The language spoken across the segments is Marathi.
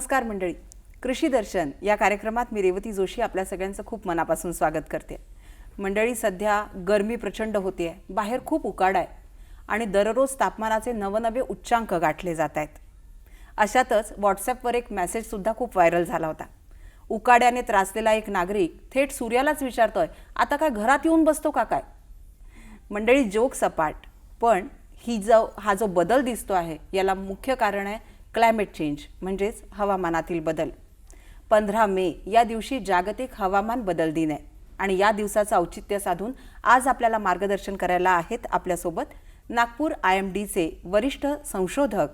नमस्कार मंडळी. कृषी दर्शन या कार्यक्रमात मी रेवती जोशी आपल्या सगळ्यांचं खूप मनापासून स्वागत करते. मंडळी सध्या गरमी प्रचंड होतीये बाहेर खूप उकाड आहे आणि दररोज तापमानाचे नवनवे उच्चांक गाठले जात आहेत. अशातच व्हॉट्सॲपवर एक मेसेजसुद्धा खूप व्हायरल झाला होता. उकाड्याने त्रासलेला एक नागरिक थेट सूर्यालाच विचारतोय आता काय घरात येऊन बसतो का काय? मंडळी जोक सपाट. पण ही जो हा जो बदल दिसतो आहे याला मुख्य कारण आहे क्लायमेट चेंज म्हणजेच हवामानातील बदल. पंधरा मे या दिवशी जागतिक हवामान बदल दिन आहे आणि या दिवसाचं औचित्य साधून आज आपल्याला मार्गदर्शन करायला आहेत आपल्यासोबत नागपूर आय एम डीचे वरिष्ठ संशोधक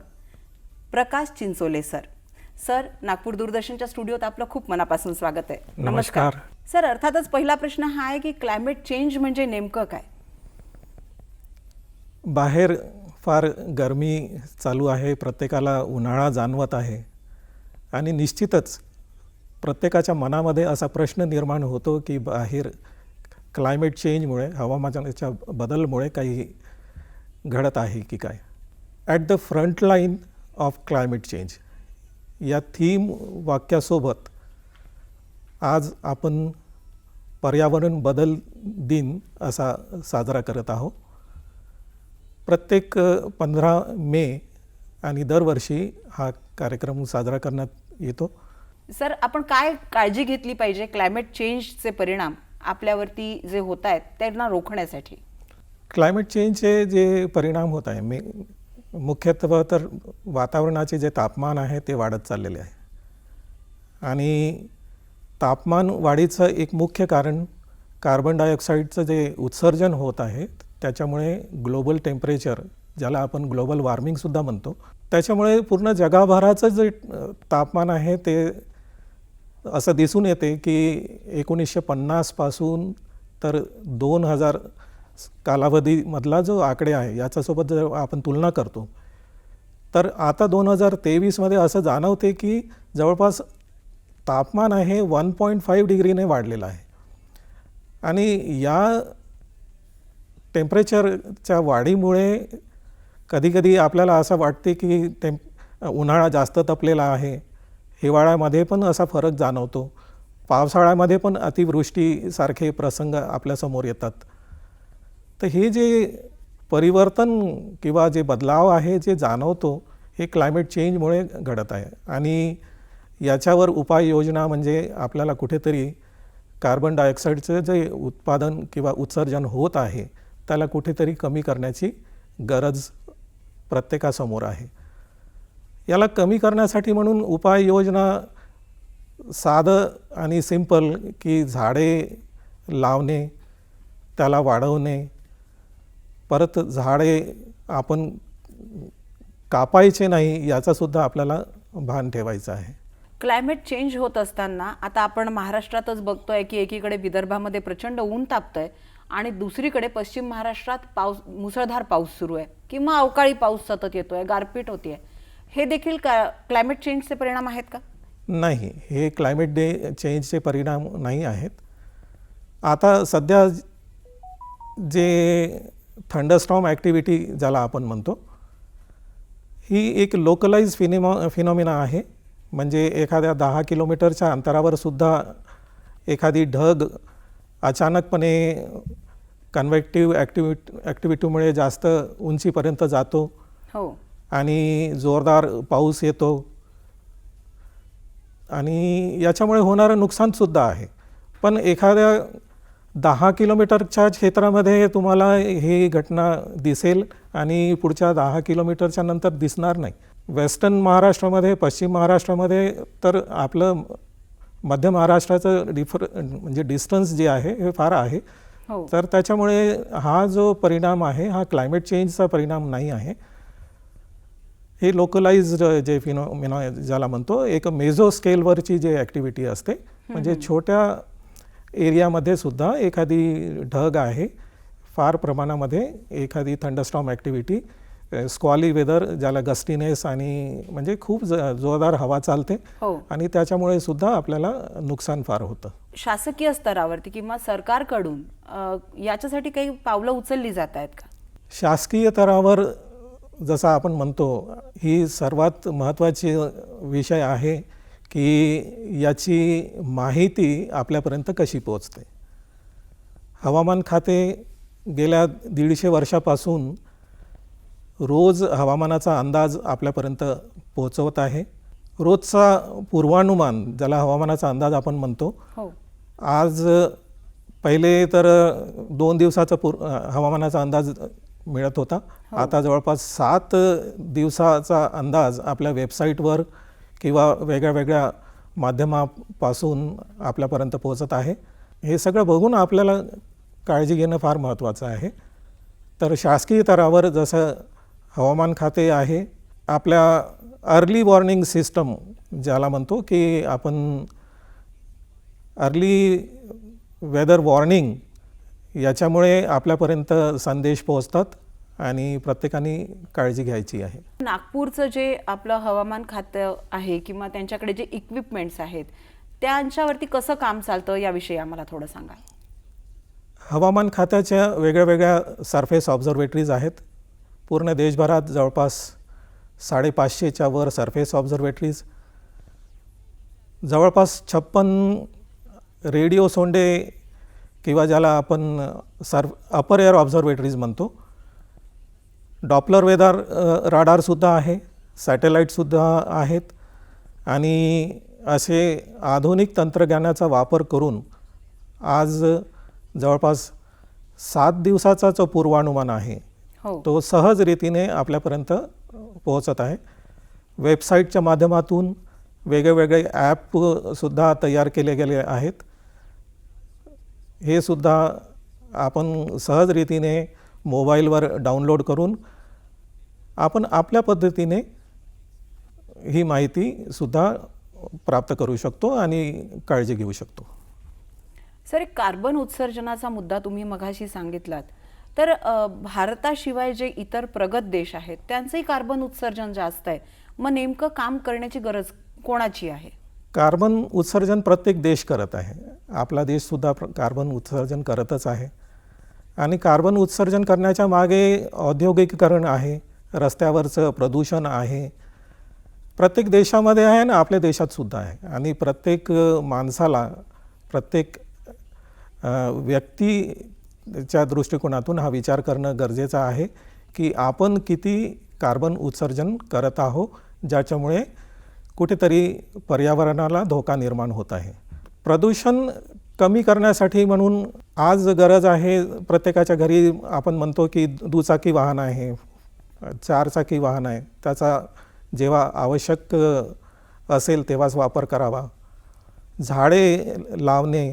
प्रकाश चिंचोले सर. सर नागपूर दूरदर्शनच्या स्टुडिओत आपलं खूप मनापासून स्वागत आहे. नमस्कार. सर अर्थातच पहिला प्रश्न हा आहे की क्लायमेट चेंज म्हणजे नेमकं काय? बाहेर फार गरमी चालू आहे प्रत्येकाला उन्हाळा जाणवत आहे. आणि निश्चितच प्रत्येकाच्या मनामध्ये असा प्रश्न निर्माण होतो की बाहेर क्लायमेट चेंजमुळे हवामानाच्या बदलमुळे काही घडत आहे की काय? At the front line of climate change या थीम वाक्यासोबत आज आपण पर्यावरण बदल दिन असा साजरा करत आहोत. प्रत्येक पंधरा मे आणि दरवर्षी हा कार्यक्रम साजरा करण्यात येतो. सर आपण काय काळजी घेतली पाहिजे? क्लायमेट चेंजचे परिणाम आपल्यावरती जे होत आहेत त्यांना रोखण्यासाठी? क्लायमेट चेंजचे जे परिणाम होत आहे मे मुख्यत्वे तर वातावरणाचे जे तापमान आहे ते वाढत चाललेले आहे. आणि तापमान वाढीचं एक मुख्य कारण कार्बन डायऑक्साईडचं जे उत्सर्जन होत आहे त्याच्यामुळे ग्लोबल टेम्परेचर ज्याला आपण ग्लोबल वॉर्मिंगसुद्धा म्हणतो त्याच्यामुळे पूर्ण जगाभराचं जे तापमान आहे ते असं दिसून येते की एकोणीसशे पन्नासपासून तर दोन हजार कालावधीमधला जो आकडे आहे याच्यासोबत जर आपण तुलना करतो तर आता दोन हजार तेवीसमध्ये असं जाणवते की जवळपास तापमान आहे वन पॉईंट फाईव्ह डिग्रीने वाढलेलं आहे. आणि या टेम्परेचरच्या वाढीमुळे कधीकधी आपल्याला असं वाटते की टेम्प उन्हाळा जास्त तपलेला आहे. हिवाळ्यामध्ये पण असा फरक जाणवतो. पावसाळ्यामध्ये पण अतिवृष्टीसारखे प्रसंग आपल्यासमोर येतात. तर हे जे परिवर्तन किंवा जे बदलाव आहे जे जाणवतो हे क्लायमेट चेंजमुळे घडत आहे. आणि याच्यावर उपाययोजना म्हणजे आपल्याला कुठेतरी कार्बन डायऑक्साईडचं जे उत्पादन किंवा उत्सर्जन होत आहे त्याला कुठेतरी कमी करण्याची गरज प्रत्येकासमोर आहे. याला कमी करण्यासाठी म्हणून उपाययोजना साधं आणि सिंपल की झाडे लावणे त्याला वाढवणे परत झाडे आपण कापायचे नाही याचासुद्धा आपल्याला भान ठेवायचं आहे. क्लायमेट चेंज होत असताना आता आपण महाराष्ट्रातच बघतोय की एकीकडे विदर्भामध्ये प्रचंड ऊन तापतंय आणि दुसरीकडे पश्चिम महाराष्ट्रात पाऊस मुसळधार पाऊस सुरू आहे किंवा अवकाळी पाऊस सतत येतो आहे गारपीट होतीये. हे देखील का क्लायमेट चेंजचे परिणाम आहेत का? नाही हे क्लायमेट डे चेंजचे परिणाम नाही आहेत. आता सध्या जे थंडरस्टॉम ॲक्टिव्हिटी ज्याला आपण म्हणतो ही एक लोकलाइज फिनिमॉ फिनॉमिना आहे. म्हणजे एखाद्या दहा किलोमीटरच्या अंतरावर सुद्धा एखादी ढग अचानकपणे कन्व्हेक्टिव्ह ॲक्टिव्हिट ॲक्टिव्हिटीमुळे जास्त उंचीपर्यंत जातो. हो. आणि जोरदार पाऊस येतो. आणि याच्यामुळे होणारं नुकसानसुद्धा आहे. पण एखाद्या दहा किलोमीटरच्या क्षेत्रामध्ये तुम्हाला ही घटना दिसेल आणि पुढच्या दहा किलोमीटरच्या नंतर दिसणार नाही. वेस्टर्न महाराष्ट्रामध्ये पश्चिम महाराष्ट्रामध्ये तर आपलं मध्य महाराष्ट्राचं डिफर म्हणजे डिस्टन्स जे आहे हे फार आहे. हो. तर त्याच्यामुळे हा जो परिणाम आहे हा क्लायमेट चेंजचा परिणाम नाही आहे. हे लोकलाइज्ड जे फिनॉमिना ज्याला म्हणतो एक मेझो स्केलवरची जे ॲक्टिव्हिटी असते म्हणजे छोट्या एरियामध्ये सुद्धा एखादी ढग आहे फार प्रमाणामध्ये एखादी थंडस्टॉम ॲक्टिव्हिटी स्क्वॉली वेदर ज्याला गस्टिनेस आणि म्हणजे खूप जोरदार हवा चालते हो. आणि त्याच्यामुळे सुद्धा आपल्याला नुकसान फार होतं. शासकीय स्तरावरती किंवा सरकारकडून याच्यासाठी काही पावलं उचलली जात आहेत का? शासकीय स्तरावर जसं आपण म्हणतो ही सर्वात महत्त्वाची विषय आहे की याची माहिती आपल्यापर्यंत कशी पोचते हवामान खाते गेल्या दीडशे वर्षापासून रोज हवामानाचा अंदाज आपल्यापर्यंत पोचवत आहे. रोजचा पूर्वानुमान ज्याला हवामानाचा अंदाज आपण म्हणतो हो. आज पहिले तर दोन दिवसाचा पूर हवामानाचा अंदाज मिळत होता. आता जवळपास सात दिवसाचा अंदाज आपल्या वेबसाईटवर किंवा वेगळ्या वेगळ्या माध्यमापासून आपल्यापर्यंत पोहोचत आहे. हे सगळं बघून आपल्याला काळजी घेणं फार महत्त्वाचं आहे. तर शासकीय स्तरावर जसं हवामान खाते आहे. आपल्या अर्ली वॉर्निंग सिस्टम ज्याला म्हणतो की आपण अर्ली वेदर वॉर्निंग याच्यामुळे आपल्यापर्यंत संदेश पोहोचतात आणि प्रत्येकाने काळजी घ्यायची आहे. नागपूरचं जे आपलं हवामान खातं आहे किंवा त्यांच्याकडे जे इक्विपमेंट्स आहेत त्यांच्यावरती कसं काम चालतं याविषयी आम्हाला थोडं सांगा हवामान खात्याच्या वेगळ्या वेगळ्या सरफेस ऑब्झर्वेटरीज आहेत. पूर्ण देशभरात जवळपास साडेपाचशेच्या वर सरफेस ऑब्झर्वेटरीज जवळपास छप्पन रेडिओ सोंडे किंवा ज्याला आपण सर्फ अपर एअर ऑब्झर्वेटरीज म्हणतो. डॉपलर वेदार राडारसुद्धा आहे सॅटेलाईटसुद्धा आहेत आणि असे आधुनिक तंत्रज्ञानाचा वापर करून आज जवळपास सात दिवसाचा जो पूर्वानुमान आहे. तो सहज रीतीने आपल्यापर्यंत पोहोचत आहे. वेबसाईटच्या माध्यमातून वेगवेगळे ॲपसुद्धा तयार केले गेले आहेत. हे सुद्धा आपण सहज रीतीने मोबाईलवर डाउनलोड करून आपण आपल्या पद्धतीने ही माहितीसुद्धा प्राप्त करू शकतो आणि काळजी घेऊ शकतो. सर एक कार्बन उत्सर्जनाचा मुद्दा तुम्ही मघाशी सांगितलात. तर भारताशिवाय जे इतर प्रगत देश आहेत त्यांचंही कार्बन उत्सर्जन जास्त आहे. मग नेमकं काम करण्याची गरज कोणाची आहे? कार्बन उत्सर्जन प्रत्येक देश करत आहे. आपला देशसुद्धा प्र- कार्बन उत्सर्जन करतच आहे. आणि कार्बन उत्सर्जन करण्याच्या मागे औद्योगिकीकरण आहे रस्त्यावरचं प्रदूषण आहे. प्रत्येक देशामध्ये आहे आणि आपल्या देशातसुद्धा आहे. आणि प्रत्येक माणसाला प्रत्येक व्यक्ती च्या दृष्टिकोनातून हा विचार करणं गरजेचं आहे की आपण किती कार्बन उत्सर्जन करत आहोत ज्याच्यामुळे कुठेतरी पर्यावरणाला धोका निर्माण होत आहे. प्रदूषण कमी करण्यासाठी म्हणून आज गरज आहे प्रत्येकाच्या घरी आपण म्हणतो की दुचाकी वाहन आहे चारचाकी वाहन आहे त्याचा जेव्हा आवश्यक असेल तेव्हाच वापर करावा. झाडे लावणे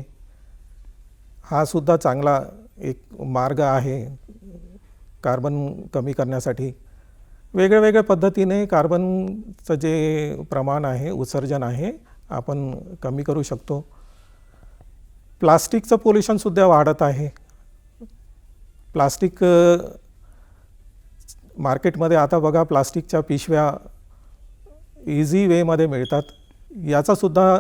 हा सुद्धा चांगला एक मार्ग आहे कार्बन कमी करण्यासाठी. वेगळ्या वेगळ्या पद्धतीने कार्बनचं जे प्रमाण आहे उत्सर्जन आहे आपण कमी करू शकतो. प्लास्टिकचं पोल्युशनसुद्धा वाढत आहे. प्लास्टिक मार्केटमध्ये आता बघा प्लास्टिकच्या पिशव्या इझी वेमध्ये मिळतात. याचासुद्धा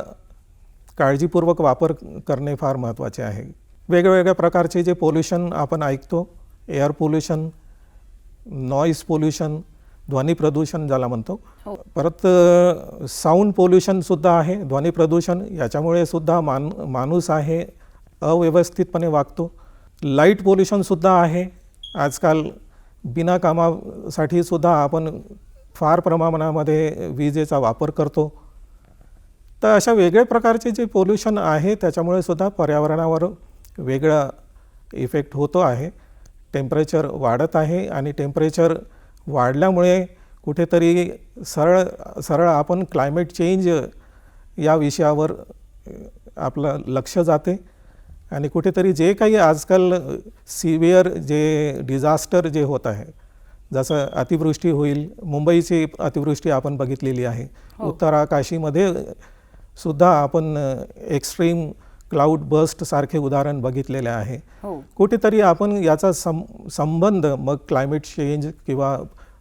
काळजीपूर्वक वापर करणे फार महत्त्वाचे आहे. वेगवेगळ्या प्रकारचे जे पोल्युशन आपण ऐकतो एअर पोल्युशन नॉईज पोल्युशन ध्वनी प्रदूषण ज्याला म्हणतो. हो. परत साऊंड पोल्युशनसुद्धा आहे ध्वनी प्रदूषण याच्यामुळे सुद्धा मान माणूस आहे अव्यवस्थितपणे वागतो. लाइट पोल्युशनसुद्धा आहे. आजकाल बिना कामासाठी सुद्धा आपण फार प्रमाणामध्ये विजेचा वापर करतो. तर अशा वेगळ्या प्रकारचे जे पोल्युशन आहे त्याच्यामुळे सुद्धा पर्यावरणावर वेगळा इफेक्ट होतो आहे. टेम्परेचर वाढत आहे आणि टेम्परेचर वाढल्यामुळे कुठेतरी सरळ सरळ आपण क्लायमेट चेंज या विषयावर आपलं लक्ष जाते. आणि कुठेतरी जे काही आजकाल सिव्हिअर जे डिझास्टर जे होत आहे जसं अतिवृष्टी होईल मुंबईची अतिवृष्टी आपण बघितलेली आहे. उत्तराकाशीमध्ये सुद्धा आपण एक्स्ट्रीम क्लाउड बस्ट सारखे उदाहरण बघितलेले आहे. हो. कुठेतरी आपण याचा सं संबंध मग क्लायमेट चेंज किंवा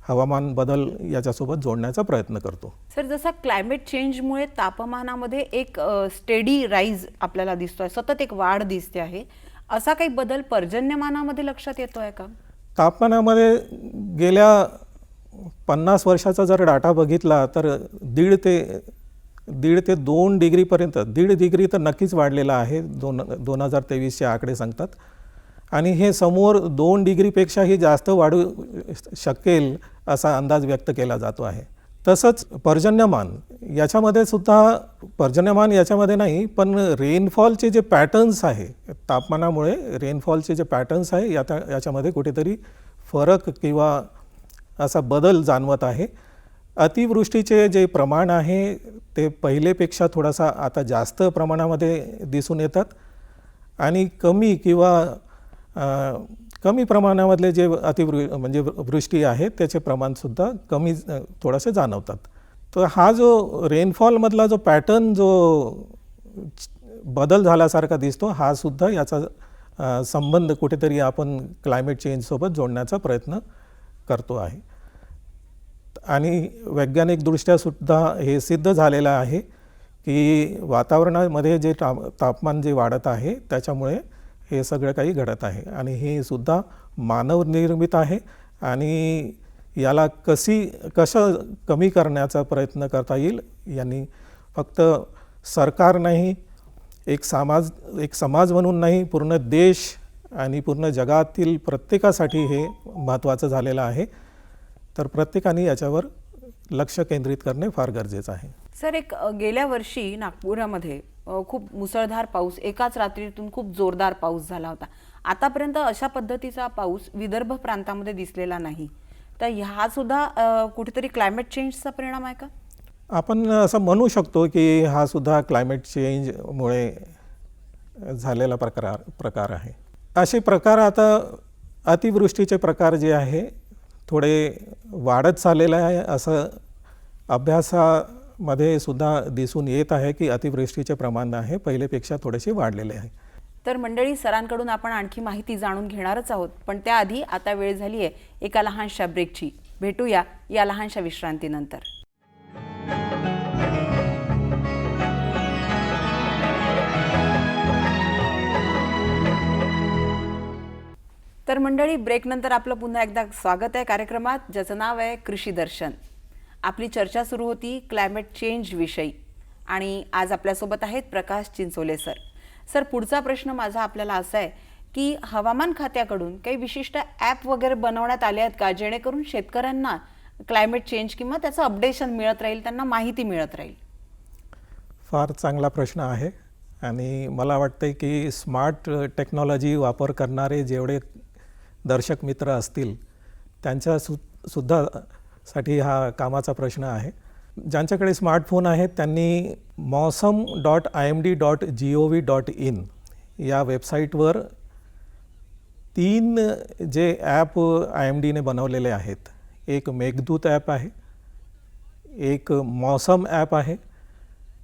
हवामान बदल याच्यासोबत जोडण्याचा प्रयत्न करतो. सर जसा क्लायमेट चेंजमुळे तापमानामध्ये एक स्टेडी राईज आपल्याला दिसतोय सतत एक वाढ दिसते आहे. असा काही बदल पर्जन्यमानामध्ये लक्षात येतोय का? तापमानामध्ये गेल्या पन्नास वर्षाचा जर डाटा बघितला तर दीड ते दीड ते दोन डिग्रीपर्यंत दीड डिग्री तर नक्कीच वाढलेला आहे दोन दोन हजार तेवीसचे आकडे सांगतात. आणि हे समोर दोन डिग्रीपेक्षाही जास्त वाढू शकेल असा अंदाज व्यक्त केला जातो आहे. तसंच पर्जन्यमान याच्यामध्ये सुद्धा पर्जन्यमान याच्यामध्ये नाही पण रेनफॉलचे जे पॅटर्न्स आहे तापमानामुळे रेनफॉलचे जे पॅटर्न्स आहे याता याच्यामध्ये कुठेतरी फरक किंवा असा बदल जाणवत आहे. अतिवृष्टीचे जे प्रमाण आहे ते पहिलेपेक्षा थोडासा आता जास्त प्रमाणामध्ये दिसून येतात. आणि कमी किंवा कमी प्रमाणामधले जे अतिवृ म्हणजे वृष्टी आहे त्याचे प्रमाणसुद्धा कमी थोडासे जाणवतात. तर हा जो रेनफॉलमधला जो पॅटर्न जो बदल झाल्यासारखा दिसतो हा सुद्धा याचा संबंध कुठेतरी आपण क्लायमेट चेंजसोबत जोडण्याचा प्रयत्न करतो आहे. आणि वैज्ञानिकदृष्ट्यासुद्धा हे सिद्ध झालेलं आहे की वातावरणामध्ये जे ता तापमान जे वाढत आहे त्याच्यामुळे हे सगळं काही घडत आहे. आणि हे सुद्धा मानवनिर्मित आहे आणि याला कशी कसं कमी करण्याचा प्रयत्न करता येईल यांनी फक्त सरकार नाही एक समाज एक समाज म्हणून नाही पूर्ण देश आणि पूर्ण जगातील प्रत्येकासाठी हे महत्त्वाचं झालेलं आहे. तर प्रत्येकाने याच्यावर लक्ष केंद्रित करणे फार गरजेचं आहे. सर एक गेल्या वर्षी नागपुरामध्ये खूप मुसळधार पाऊस एकाच रात्रीतून खूप जोरदार पाऊस झाला होता. आतापर्यंत अशा पद्धतीचा पाऊस विदर्भ प्रांतामध्ये दिसलेला नाही. तर हा सुद्धा कुठेतरी क्लायमेट चेंजचा परिणाम आहे का? आपण असं म्हणू शकतो की हा सुद्धा क्लायमेट चेंजमुळे झालेला प्रकार प्रकार आहे. असे प्रकार आता अतिवृष्टीचे प्रकार जे आहे थोडे वाढत चाललेलं आहे असं अभ्यासामध्ये सुद्धा दिसून येत आहे की अतिवृष्टीचे प्रमाण आहे. पहिलेपेक्षा थोडेसे वाढलेले आहे. तर मंडळी सरांकडून आपण आणखी माहिती जाणून घेणारच आहोत पण त्याआधी आता वेळ झाली आहे एका लहानशा ब्रेकची भेटूया या लहानशा विश्रांतीनंतर. तर मंडळी ब्रेकनंतर आपलं पुन्हा एकदा स्वागत आहे कार्यक्रमात. ज्याचं नाव आहे कृषी दर्शन. आपली चर्चा सुरू होती क्लायमेट चेंज विषयी. आणि आज आपल्यासोबत आहेत प्रकाश चिंचोले सर. सर पुढचा प्रश्न माझा आपल्याला असा आहे की हवामान खात्याकडून काही विशिष्ट ॲप वगैरे बनवण्यात आले आहेत का? जेणेकरून शेतकऱ्यांना क्लायमेट चेंज किंवा त्याचं अपडेशन मिळत राहील त्यांना माहिती मिळत राहील? फार चांगला प्रश्न आहे. आणि मला वाटतं की स्मार्ट टेक्नॉलॉजी वापर करणारे जेवढे दर्शक मित्र असतील त्यांच्या सु सुद्धा साठी हा कामाचा प्रश्न आहे. ज्यांच्याकडे स्मार्टफोन आहेत त्यांनी Mausam dot I M D dot G O V dot in या वेबसाईटवर तीन जे ॲप आय एम डीने बनवलेले आहेत. एक मेघदूत ॲप आहे एक मौसम ॲप आहे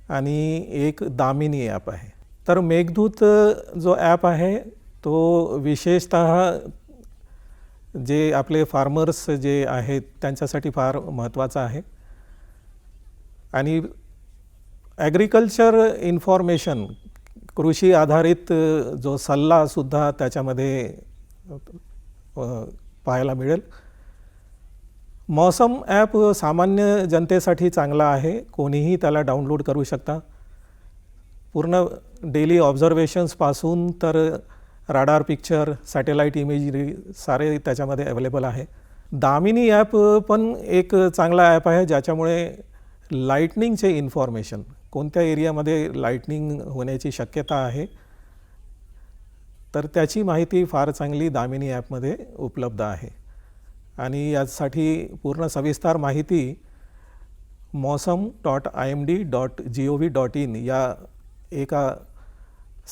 आणि एक दामिनी ॲप आहे. तर मेघदूत जो ॲप आहे तो विशेषत जे आपले फार्मर्स जे आहेत त्यांच्यासाठी फार महत्त्वाचं आहे. आणि ॲग्रिकल्चर इन्फॉर्मेशन कृषी आधारित जो सल्लासुद्धा त्याच्यामध्ये पाहायला मिळेल. मौसम ॲप सामान्य जनतेसाठी चांगला आहे कोणीही त्याला डाउनलोड करू शकता. पूर्ण डेली ऑब्झर्वेशन्सपासून तर राडार पिक्चर सॅटेलाईट इमेजरी सारे त्याच्यामध्ये अवेलेबल आहे. दामिनी ॲप पण एक चांगला ॲप आहे ज्याच्यामुळे लाईटनिंगचे इन्फॉर्मेशन कोणत्या एरियामध्ये लाईटनिंग होण्याची शक्यता आहे तर त्याची माहिती फार चांगली दामिनी ॲपमध्ये उपलब्ध आहे. आणि यासाठी पूर्ण सविस्तर माहिती Mausam dot I M D dot G O V dot in या एका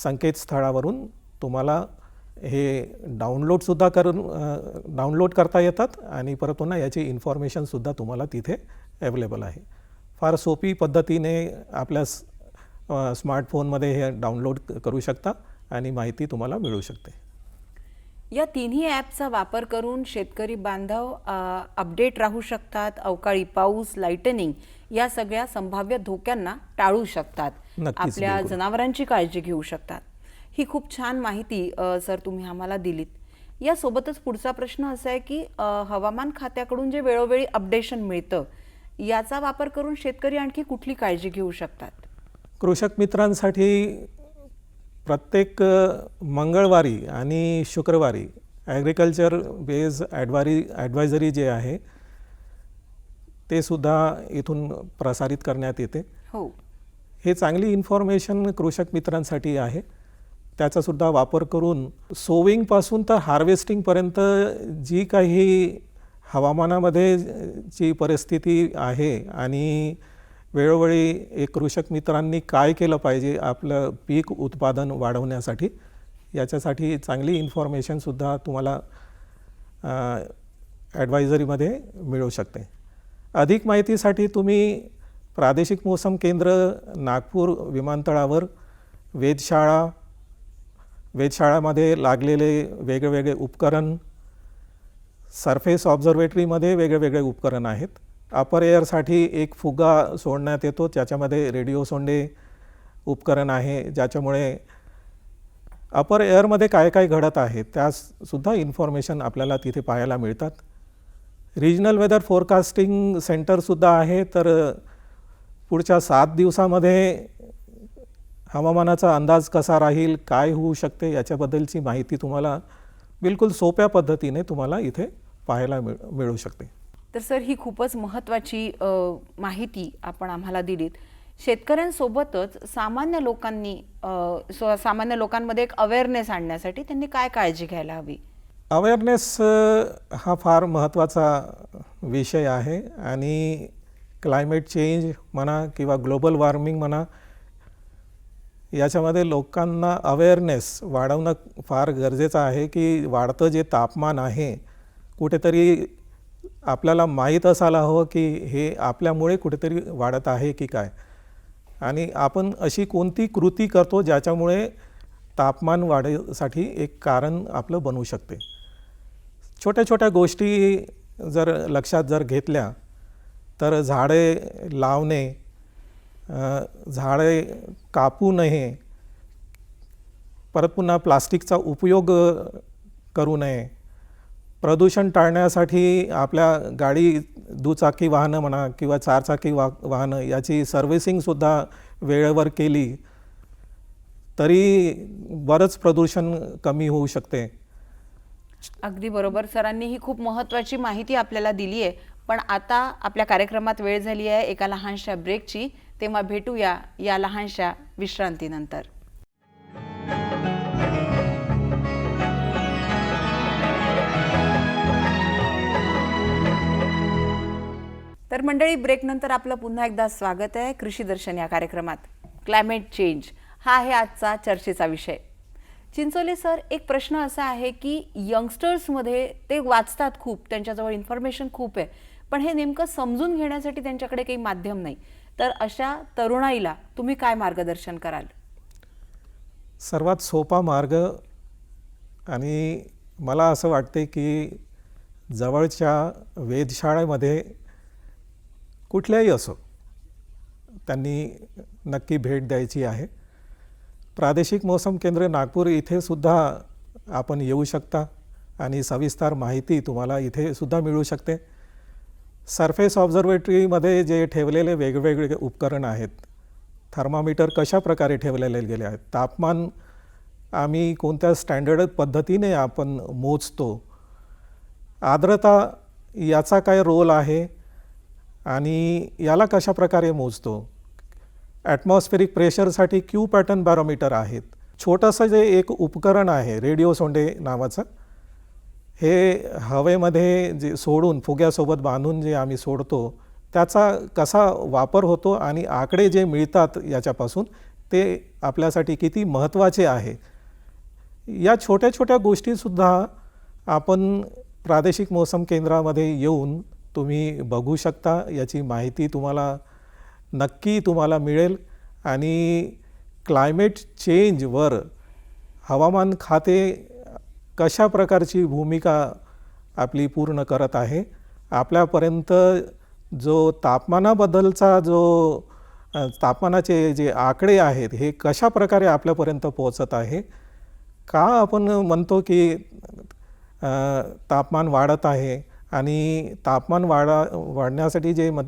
संकेतस्थळावरून तुम्हाला हे डाउनलोडसुद्धा करून डाउनलोड करता येतात आणि परत पुन्हा याची इन्फॉर्मेशनसुद्धा तुम्हाला तिथे अवेलेबल आहे. फार सोपी पद्धतीने आपल्या स्मार्टफोनमध्ये हे डाउनलोड करू शकता आणि माहिती तुम्हाला मिळू शकते. या तिन्ही ॲपचा वापर करून शेतकरी बांधव अपडेट राहू शकतात अवकाळी पाऊस लाईटनिंग या सगळ्या संभाव्य धोक्यांना टाळू शकतात. आपल्या. जनावरांची काळजी घेऊ शकतात. ही खूप छान माहिती सर तुम्ही आम्हाला दिलीत. यासोबतच पुढचा प्रश्न असा आहे की हवामान खात्याकडून जे वेळोवेळी अपडेशन मिळतं याचा वापर करून शेतकरी आणखी कुठली काळजी घेऊ शकतात? कृषक मित्रांसाठी प्रत्येक मंगळवारी आणि शुक्रवारी ॲग्रिकल्चर बेज ॲडवारी ॲडवायझरी जे आहे ते सुद्धा इथून प्रसारित करण्यात येते. हो. हे चांगली इन्फॉर्मेशन कृषक मित्रांसाठी आहे. त्याचासुद्धा वापर करून सोविंगपासून तर हार्वेस्टिंगपर्यंत जी काही हवामानामध्ये जी परिस्थिती आहे आणि वेळोवेळी एक कृषक मित्रांनी काय केलं पाहिजे आपलं पीक उत्पादन वाढवण्यासाठी याच्यासाठी चांगली इन्फॉर्मेशनसुद्धा तुम्हाला ॲडवायझरीमध्ये मिळू शकते. अधिक माहितीसाठी तुम्ही प्रादेशिक मोसम केंद्र नागपूर विमानतळावर वेधशाळा वेधशाळामध्ये लागलेले वेगवेगळे उपकरण सरफेस ऑब्झर्वेटरीमध्ये वेगवेगळे उपकरण आहेत. अपर एअरसाठी एक फुगा सोडण्यात येतो त्याच्यामध्ये रेडिओ सोंडे उपकरण आहे ज्याच्यामुळे अपर एअरमध्ये काय काय घडत आहे त्यासुद्धा इन्फॉर्मेशन आपल्याला तिथे पाहायला मिळतात. रिजनल वेदर फोरकास्टिंग सेंटरसुद्धा आहे तर पुढच्या सात दिवसामध्ये हवामानाचा अंदाज कसा राहील काय होऊ शकते याच्याबद्दलची माहिती तुम्हाला बिलकुल सोप्या पद्धतीने तुम्हाला इथे पाहायला मिळ मिळू शकते. तर सर ही खूपच महत्त्वाची माहिती आपण आम्हाला दिलीत. शेतकऱ्यांसोबतच सामान्य लोकांनी सामान्य लोकांमध्ये एक अवेअरनेस आणण्यासाठी त्यांनी काय काळजी घ्यायला हवी? अवेअरनेस हा फार महत्त्वाचा विषय आहे आणि क्लायमेट चेंज म्हणा किंवा ग्लोबल वॉर्मिंग म्हणा याच्यामध्ये लोकांना अवेअरनेस वाढवणं फार गरजेचं आहे की वाढतं जे तापमान आहे कुठेतरी आपल्याला माहीत असायला हवं की हे आपल्यामुळे कुठेतरी वाढत आहे की काय. आणि आपण अशी कोणती कृती करतो ज्याच्यामुळे तापमान वाढीसाठी एक कारण आपलं बनू शकते. छोट्या छोट्या गोष्टी जर लक्षात जर घेतल्या तर झाडे लावणे झाडे कापू नये परत पुन्हा प्लास्टिकचा उपयोग करू नये. प्रदूषण टाळण्यासाठी आपल्या गाडी दुचाकी वाहनं म्हणा किंवा चारचाकी वा वाहनं याची सर्व्हिसिंगसुद्धा वेळेवर केली तरी बरंच प्रदूषण कमी होऊ शकते. अगदी बरोबर. सरांनी ही खूप महत्त्वाची माहिती आपल्याला दिली आहे पण आता आपल्या कार्यक्रमात वेळ झाली आहे एका लहानशा ब्रेकची तेव्हा भेटूया या लहानशा विश्रांतीनंतर. तर मंडळी ब्रेकनंतर आपलं पुन्हा एकदा स्वागत आहे कृषी दर्शन या कार्यक्रमात. क्लायमेट चेंज हा आहे आजचा चर्चेचा विषय. चिंचोले सर एक प्रश्न असा आहे की यंगस्टर्समध्ये ते वाचतात खूप त्यांच्याजवळ इन्फॉर्मेशन खूप आहे पण हे नेमकं समजून घेण्यासाठी त्यांच्याकडे काही माध्यम नाही. तर अशा तरुणाईला तुम्ही काय मार्गदर्शन कराल? सर्वात सोपा मार्ग आणि मला असं वाटते की जवळच्या वेधशाळेमध्ये कुठल्याही असो त्यांनी नक्की भेट द्यायची आहे. प्रादेशिक मौसम केंद्र नागपूर इथे सुद्धा आपण येऊ शकता आणि सविस्तर माहिती तुम्हाला इथे सुद्धा मिळू शकते. सरफेस ऑब्झर्वेटरीमध्ये जे ठेवलेले वेगवेगळे उपकरण आहेत थर्मामीटर कशा प्रकारे ठेवलेले गेले आहेत तापमान आम्ही कोणत्या स्टँडर्ड पद्धतीने आपण मोजतो आर्द्रता याचा काय रोल आहे आणि याला कशा प्रकारे मोजतो ॲटमॉस्फेरिक प्रेशरसाठी क्यू पॅटर्न बॅरोमीटर आहेत. छोटंसं जे एक उपकरण आहे रेडिओ सोंडे नावाचं हे हवेमध्ये जे सोडून फुग्यासोबत बांधून जे आम्ही सोडतो त्याचा कसा वापर होतो आणि आकडे जे मिळतात याच्यापासून ते आपल्यासाठी किती महत्त्वाचे आहे? या छोट्या छोट्या गोष्टीसुद्धा आपण प्रादेशिक मौसम केंद्रामध्ये येऊन तुम्ही बघू शकता. याची माहिती तुम्हाला नक्की तुम्हाला मिळेल. आणि क्लायमेट चेंजवर हवामान खाते कशा प्रकारची भूमिका आपली पूर्ण करत आहे? आपल्यापर्यंत जो तापमानाबद्दलचा जो तापमानाचे जे आकडे आहेत हे कशा प्रकारे आपल्यापर्यंत पोहोचत आहे? का आपण म्हणतो की तापमान वाढत आहे आणि तापमान वाढा वाढण्यासाठी जे म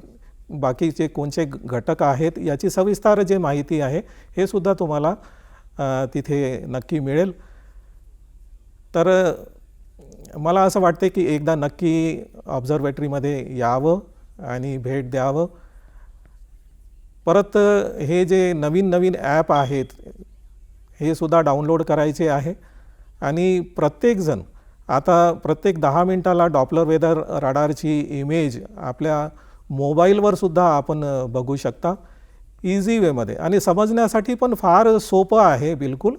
बाकीचे कोणते घटक आहेत याची सविस्तर जे माहिती आहे हे सुद्धा तुम्हाला तिथे नक्की मिळेल. तर मला असं वाटते की एकदा नक्की ऑब्झर्वेटरीमध्ये यावं आणि भेट द्यावं. परत हे जे नवीन नवीन ॲप आहेत हे सुद्धा डाउनलोड करायचे आहे. आणि प्रत्येकजण आता प्रत्येक दहा मिनटाला डॉपलर वेदर रडारची इमेज आपल्या मोबाईलवर सुद्धा आपण बघू शकता. इझी वेमध्ये आणि समजण्यासाठी पण फार सोपं आहे बिलकुल.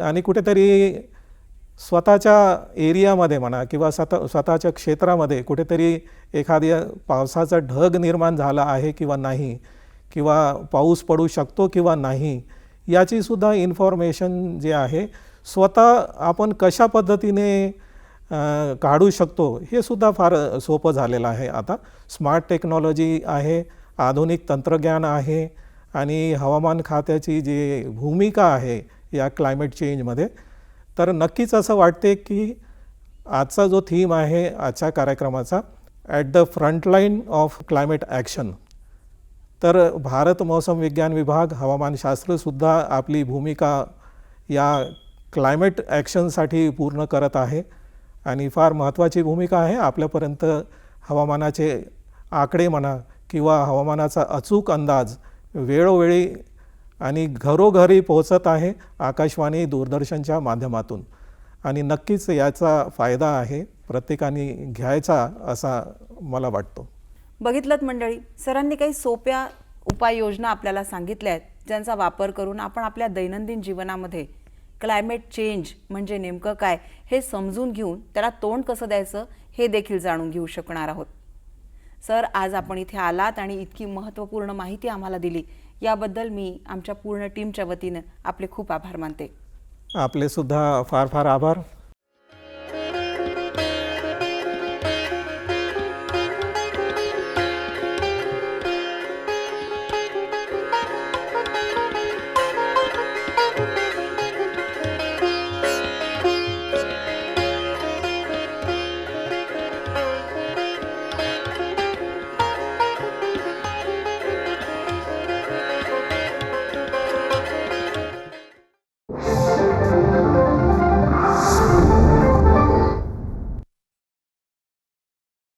आणि कुठेतरी स्वतःच्या एरियामध्ये म्हणा किंवा स्वतः स्वतःच्या क्षेत्रामध्ये कुठेतरी एखाद्या पावसाचा ढग निर्माण झाला आहे किंवा नाही किंवा पाऊस पडू शकतो किंवा नाही याचीसुद्धा इन्फॉर्मेशन जे आहे स्वतः आपण कशा पद्धतीने काढू शकतो हे सुद्धा फार सोपं झालेलं आहे आता. स्मार्ट टेक्नॉलॉजी आहे आधुनिक तंत्रज्ञान आहे आणि हवामान खात्याची जी भूमिका आहे या क्लायमेट चेंजमध्ये तर नक्कीच असं वाटते की आजचा जो थीम आहे आजच्या कार्यक्रमाचा at the frontline of climate action तर भारत मौसम विज्ञान विभाग हवामानशास्त्रसुद्धा आपली भूमिका या क्लायमेट ॲक्शनसाठी पूर्ण करत आहे. आणि फार महत्त्वाची भूमिका आहे आपल्यापर्यंत हवामानाचे आकडे म्हणा किंवा हवामानाचा अचूक अंदाज वेळोवेळी आणि घरोघरी पोहोचत आहे आकाशवाणी दूरदर्शनच्या माध्यमातून. आणि नक्कीच याचा फायदा आहे प्रत्येकाने घ्यायचा असा मला वाटतो. बघितलं मंडळी सरांनी काही सोप्या उपाययोजना आपल्याला सांगितल्या आहेत ज्यांचा वापर करून आपण आपल्या दैनंदिन जीवनामध्ये क्लायमेट चेंज म्हणजे नेमकं काय हे समजून घेऊन त्याला तोंड कसं द्यायचं हे देखील जाणून घेऊ शकणार आहोत. सर आज आपण इथे आलात आणि इतकी महत्त्वपूर्ण माहिती आम्हाला दिली. याबद्दल मी आमच्या पूर्ण टीमच्या वतीनं आपले खूप आभार मानते. आपले सुद्धा फार फार आभार.